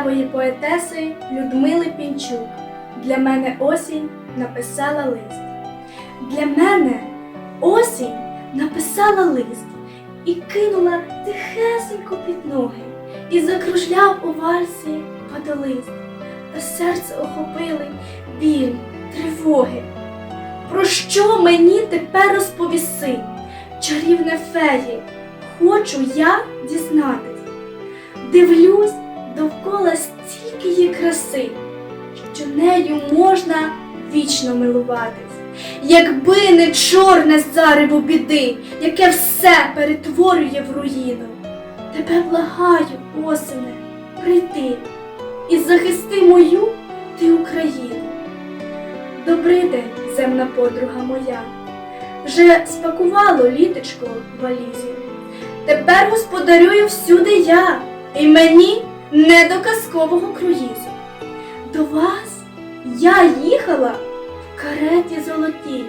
місцевої поетеси Людмили Пінчук. Для мене осінь написала лист. Для мене осінь написала лист і кинула тихесенько під ноги, і закружляв у вальсі падолист, та серце охопили біль, тривоги. Про що мені тепер розповіси? Чарівне феї, хочу я дізнатись. Дивлюсь, довкола стільки є краси, що нею можна вічно милуватись. Якби не чорне зарево біди, яке все перетворює в руїну. Тебе благаю, осене, прийти і захисти мою ти Україну. Добрий день, земна подруга моя. Вже спакувало літочко в валізі. Тепер господарюю всюди я, і мені не до казкового круїзу. До вас я їхала в кареті золотій,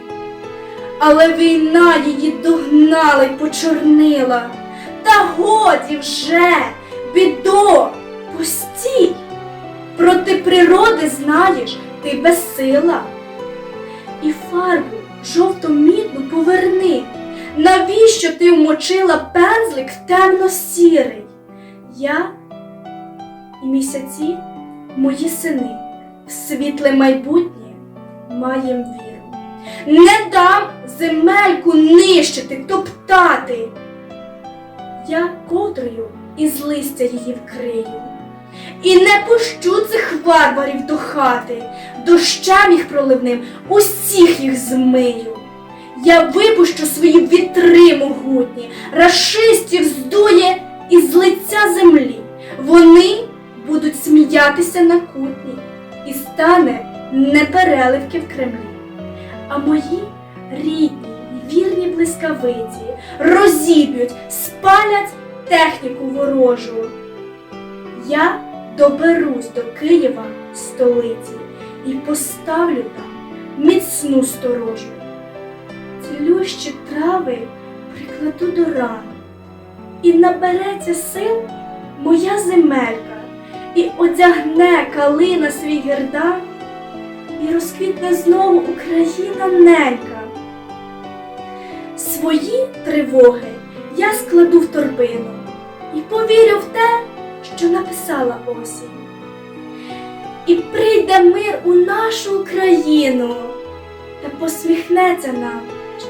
але війна її догнала й почорнила. Та годі вже, бідо, постій. Проти природи знаєш, ти безсила. І фарбу жовто-мідну поверни. Навіщо ти вмочила пензлик в темно-сірий? Я і місяці, мої сини, в світле майбутнє маєм віру. Не дам земельку нищити, топтати. Я котрою із листя її вкрию. І не пущу цих варварів до хати, дощем їх проливним усіх їх змию. Я випущу свої вітри могутні, рашистів здує із лиця землі. Вони будуть сміятися на кутні, і стане непереливки в Кремлі. А мої рідні вірні блискавиці розіб'ють, спалять техніку ворожу. Я доберусь до Києва, столиці, і поставлю там міцну сторожу. Цілющі трави прикладу до ран, і набереться сил моя земелька, одягне калина свій гердан, і розквітне знову Україна ненька. Свої тривоги я складу в торбину і повірю в те, що написала осінь. І прийде мир у нашу Україну, та посміхнеться нам,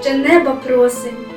ще неба просить.